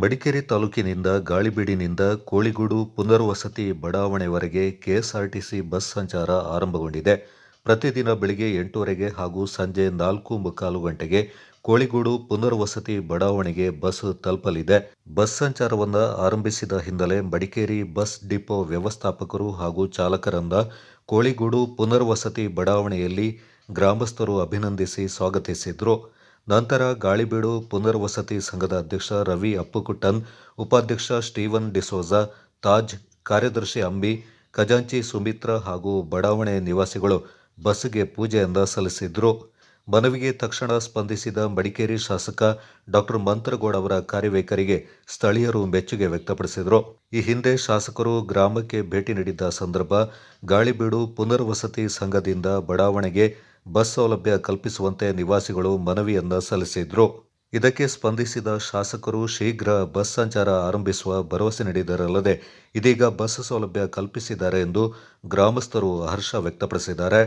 ಮಡಿಕೇರಿ ತಾಲೂಕಿನಿಂದ ಗಾಳಿಬೀಡಿನಿಂದ ಕೋಳಿಗೂಡು ಪುನರ್ವಸತಿ ಬಡಾವಣೆವರೆಗೆ KSRTC bus ಸಂಚಾರ ಆರಂಭಗೊಂಡಿದೆ. ಪ್ರತಿದಿನ ಬೆಳಗ್ಗೆ ಎಂಟೂವರೆಗೆ ಹಾಗೂ ಸಂಜೆ ನಾಲ್ಕು ಮುಕ್ಕಾಲು ಗಂಟೆಗೆ ಕೋಳಿಗೂಡು ಪುನರ್ವಸತಿ ಬಡಾವಣೆಗೆ ಬಸ್ ತಲುಪಲಿದೆ. ಬಸ್ ಸಂಚಾರವನ್ನು ಆರಂಭಿಸಿದ ಹಿನ್ನೆಲೆ ಮಡಿಕೇರಿ ಬಸ್ ಡಿಪೋ ವ್ಯವಸ್ಥಾಪಕರು ಹಾಗೂ ಚಾಲಕರಂದ ಕೋಳಿಗೂಡು ಪುನರ್ವಸತಿ ಬಡಾವಣೆಯಲ್ಲಿ ಗ್ರಾಮಸ್ಥರು ಅಭಿನಂದಿಸಿ ಸ್ವಾಗತಿಸಿದ್ರು. ನಂತರ ಗಾಳಿಬೀಡು ಪುನರ್ವಸತಿ ಸಂಘದ ಅಧ್ಯಕ್ಷ ರವಿ ಅಪ್ಪುಕುಟ್ಟನ್, ಉಪಾಧ್ಯಕ್ಷ ಸ್ಟೀವನ್ ಡಿಸೋಜಾ, ತಾಜ್, ಕಾರ್ಯದರ್ಶಿ ಅಂಬಿ, ಖಜಾಂಚಿ ಸುಮಿತ್ರ ಹಾಗೂ ಬಡಾವಣೆ ನಿವಾಸಿಗಳು ಬಸ್ಗೆ ಪೂಜೆಯಿಂದ ಸಲ್ಲಿಸಿದ್ರು. ಮನವಿಗೆ ತಕ್ಷಣ ಸ್ಪಂದಿಸಿದ ಮಡಿಕೇರಿ ಶಾಸಕ ಡಾಕ್ಟರ್ ಮಂತ್ರಗೌಡ ಅವರ ಕಾರ್ಯವೈಖರಿಗೆ ಸ್ಥಳೀಯರು ಮೆಚ್ಚುಗೆ ವ್ಯಕ್ತಪಡಿಸಿದರು. ಈ ಹಿಂದೆ ಶಾಸಕರು ಗ್ರಾಮಕ್ಕೆ ಭೇಟಿ ನೀಡಿದ್ದ ಸಂದರ್ಭ ಗಾಳಿಬೀಡು ಪುನರ್ವಸತಿ ಸಂಘದಿಂದ ಬಡಾವಣೆಗೆ ಬಸ್ ಸೌಲಭ್ಯ ಕಲ್ಪಿಸುವಂತೆ ನಿವಾಸಿಗಳು ಮನವಿಯನ್ನ ಸಲ್ಲಿಸಿದ್ರು. ಇದಕ್ಕೆ ಸ್ಪಂದಿಸಿದ ಶಾಸಕರು ಶೀಘ್ರ ಬಸ್ ಸಂಚಾರ ಆರಂಭಿಸುವ ಭರವಸೆ ನೀಡಿದರಲ್ಲದೆ, ಇದೀಗ ಬಸ್ ಸೌಲಭ್ಯ ಕಲ್ಪಿಸಿದ್ದಾರೆ ಎಂದು ಗ್ರಾಮಸ್ಥರು ಹರ್ಷ ವ್ಯಕ್ತಪಡಿಸಿದ್ದಾರೆ.